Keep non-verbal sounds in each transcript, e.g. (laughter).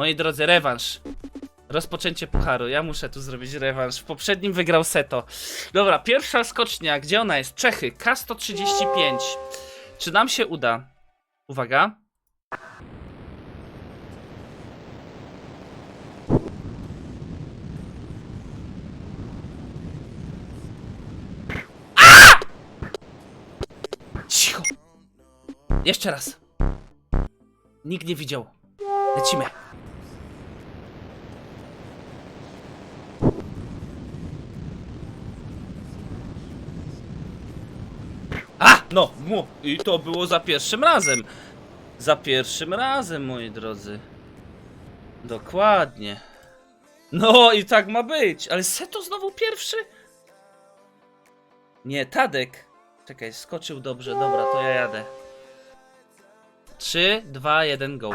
Moi drodzy, rewanż. Rozpoczęcie pucharu. Ja muszę tu zrobić rewanż. W poprzednim wygrał Seto. Dobra, pierwsza skocznia. Gdzie ona jest? Czechy. K135. Czy nam się uda? Uwaga. Cicho. Jeszcze raz. Nikt nie widział. Lecimy. No, mu. I to było za pierwszym razem. Za pierwszym razem, moi drodzy. Dokładnie. No i tak ma być. Ale Seto znowu pierwszy? Nie, Tadek. Czekaj, skoczył dobrze. Dobra, to ja jadę. 3, 2, 1, go.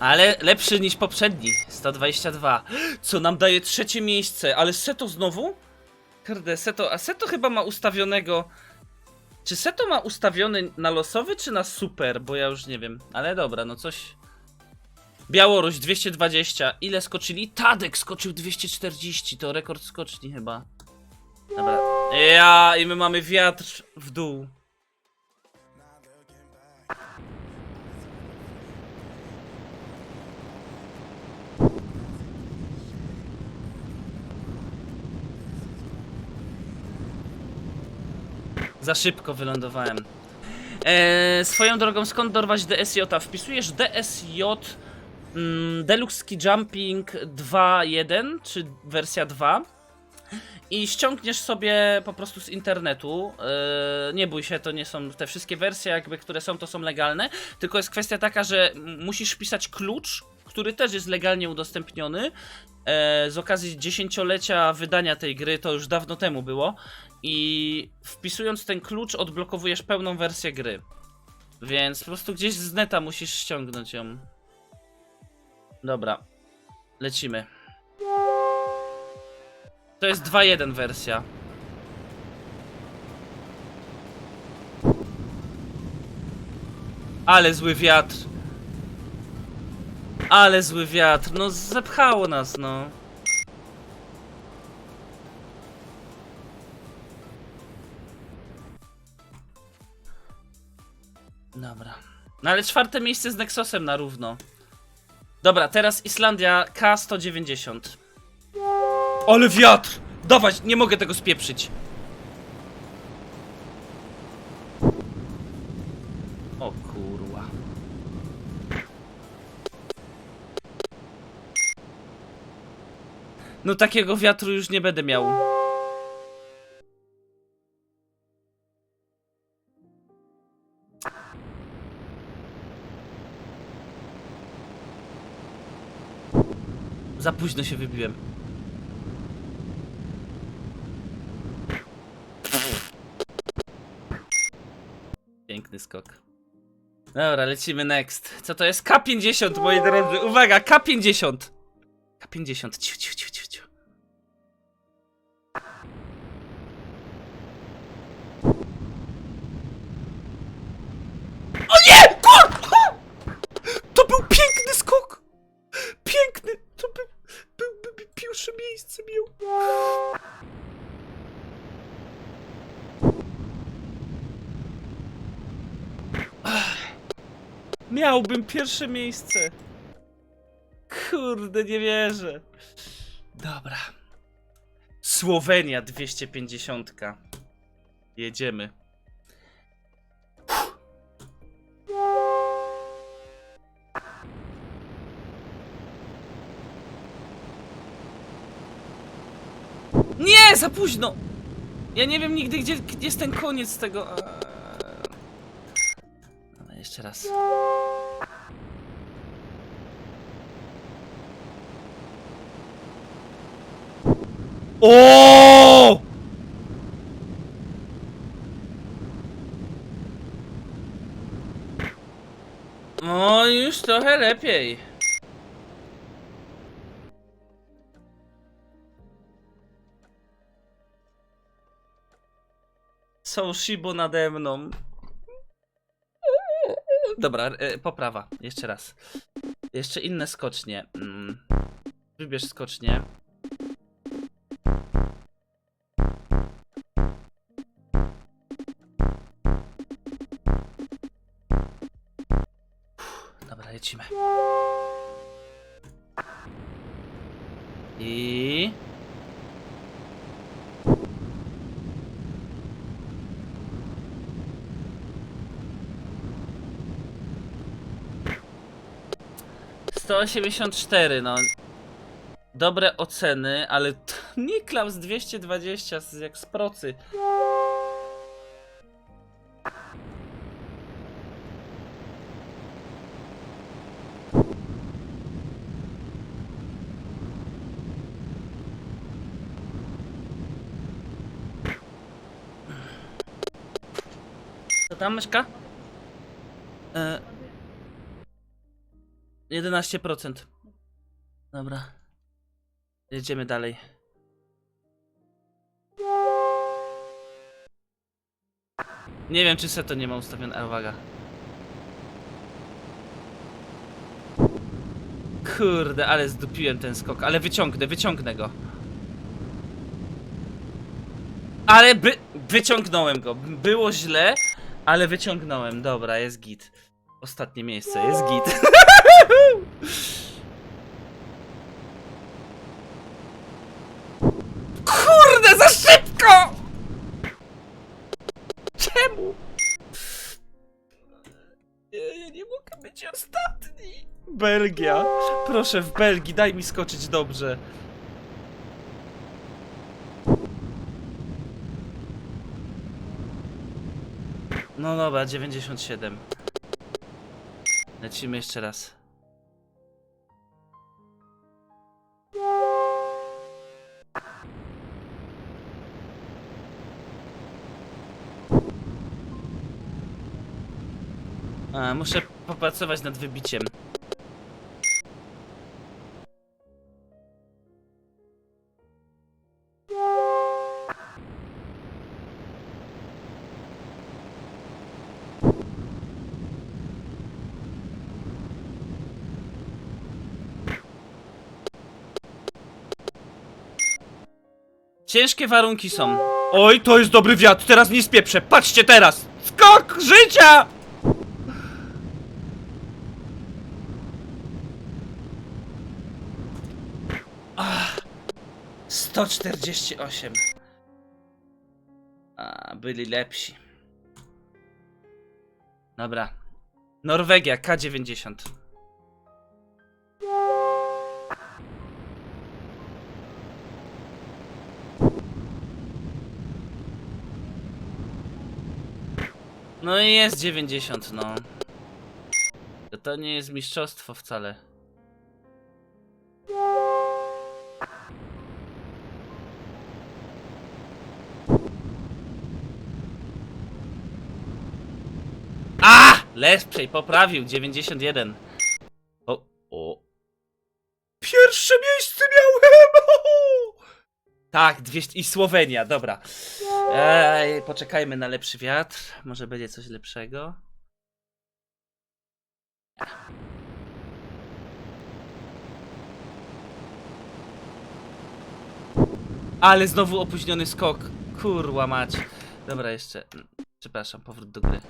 Ale lepszy niż poprzedni. 122. Co nam daje trzecie miejsce. Ale Seto znowu? Kurde, Seto. A Seto chyba ma ustawionego. Czy Seto ma ustawiony na losowy, czy na super? Bo ja już nie wiem. Ale dobra, no coś. Białoruś 220. Ile skoczyli? Tadek skoczył 240. To rekord skoczni chyba. Dobra. Ja i my mamy wiatr w dół. Za szybko wylądowałem. Eee, swoją drogą, skąd dorwać DSJ? Wpisujesz DSJ mm, Deluxe Ski Jumping 2.1 czy wersja 2 i ściągniesz sobie po prostu z internetu. Eee, nie bój się, to nie są te wszystkie wersje, jakby które są, to są legalne. Tylko jest kwestia taka, że musisz wpisać klucz, który też jest legalnie udostępniony. Eee, z okazji dziesięciolecia wydania tej gry, to już dawno temu było. I wpisując ten klucz odblokowujesz pełną wersję gry. Więc po prostu gdzieś z neta musisz ściągnąć ją. Dobra. Lecimy. To jest 2.1 wersja. Ale zły wiatr. Ale zły wiatr. No zepchało nas, no. Dobra. No ale czwarte miejsce z Nexosem na równo. Dobra, teraz Islandia K190. Ale wiatr! Dawać, nie mogę tego spieprzyć. No takiego wiatru już nie będę miał. Za późno się wybiłem. Piękny skok. Dobra, lecimy next. Co to jest? K50, moi drodzy. Uwaga, K50. K50. Ciu, ciu, Miałbym pierwsze miejsce. Kurde, nie wierzę. Dobra. Słowenia 250. Jedziemy. Nie, za późno! Ja nie wiem nigdy, gdzie, jest ten koniec tego. Eee. Jeszcze raz. O! No, już trochę lepiej. Są Shibo nade mną. Dobra, e, poprawa. Jeszcze raz. Jeszcze inne skocznie. Mm. Wybierz skocznie. I... Sto osiemdziesiąt cztery, no. Dobre oceny, ale t- Niklaus 220 z- jak z procy. Tam, myszka? E... 11%. Dobra. Jedziemy dalej. Nie wiem, czy Seto nie ma ustawione. A, uwaga. Kurde, ale zdupiłem ten skok. Ale wyciągnę, wyciągnę go. Ale by... wyciągnąłem go. Było źle, ale wyciągnąłem. Dobra, jest git. Ostatnie miejsce, jest git. (laughs) Kurde, za szybko! Czemu? Ja, ja nie mogę być ostatni. Belgia. Proszę, w Belgii, daj mi skoczyć dobrze. No dobra, 97. Lecimy jeszcze raz. A, muszę popracować nad wybiciem. Ciężkie warunki są. Oj, to jest dobry wiatr, teraz nie spieprzę. Patrzcie teraz! Skok życia! Ach, 148. A, byli lepsi. Dobra. Norwegia, K90. No i jest 90, no. To, nie jest mistrzostwo wcale. A! Lesprzej poprawił 91. O, o. Pierwsze miejsce miałem! Tak, 200 i Słowenia, dobra. Ej, poczekajmy na lepszy wiatr. Może będzie coś lepszego. Ale znowu opóźniony skok. Kurwa mać. Dobra, jeszcze. Przepraszam, powrót do gry.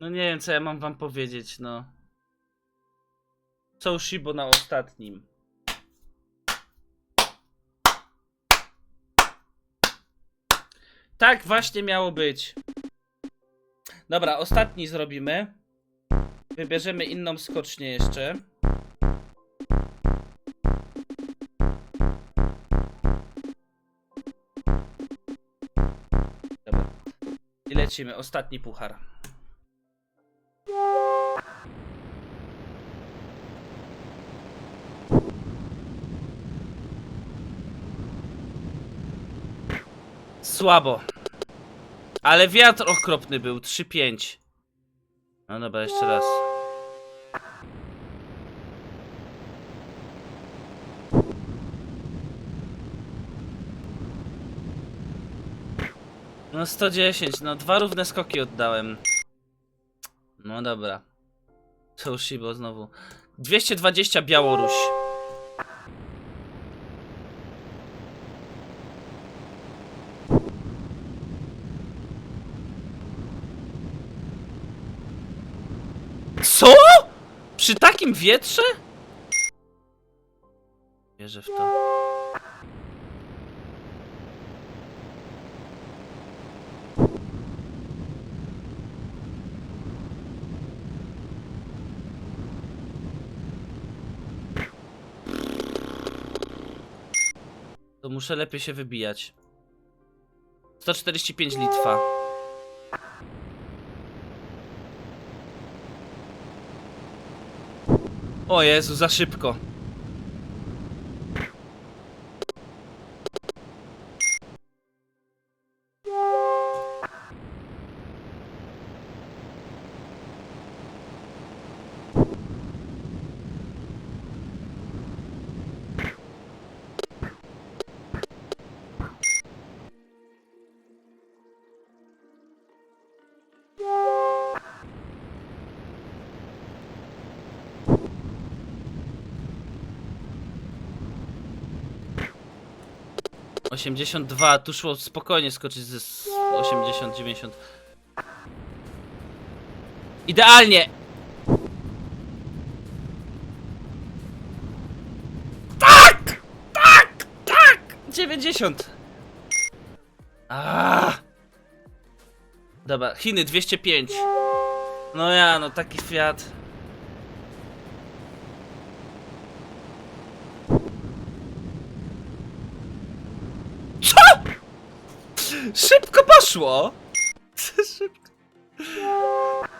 No nie wiem, co ja mam wam powiedzieć, no. Są Shibo na ostatnim. Tak właśnie miało być. Dobra, ostatni zrobimy. Wybierzemy inną skocznię jeszcze. Dobra. I lecimy. Ostatni puchar. Słabo. Ale wiatr okropny był, 3-5. No dobra, jeszcze raz. No 110, no dwa równe skoki oddałem. No dobra. To już Shibo znowu. 220 Białoruś. Co? Takim wietrze? Wierzę w to. To muszę lepiej się wybijać. 145 Litwa. O Jezu, za szybko. Osiemdziesiąt dwa, tu szło spokojnie skoczyć ze s- 80, 90. Idealnie! Tak! Tak! Tak! 90! Aaaa! Dobra, Chiny 205. No ja, no taki Fiat. Szybko poszło! (laughs) Szybko.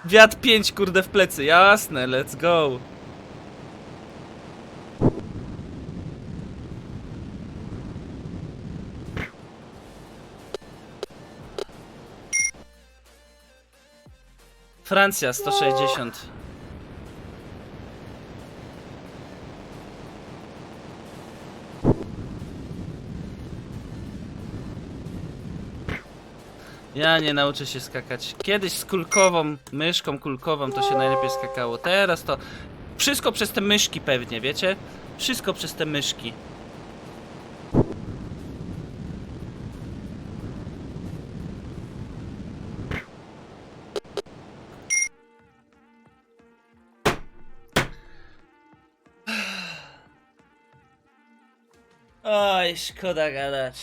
Wiatr 5 kurde w plecy, jasne, let's go. Francja 160. Ja nie nauczę się skakać. Kiedyś z kulkową, myszką kulkową to się najlepiej skakało. Teraz to wszystko przez te myszki pewnie, wiecie? Wszystko przez te myszki. Oj, szkoda gadać.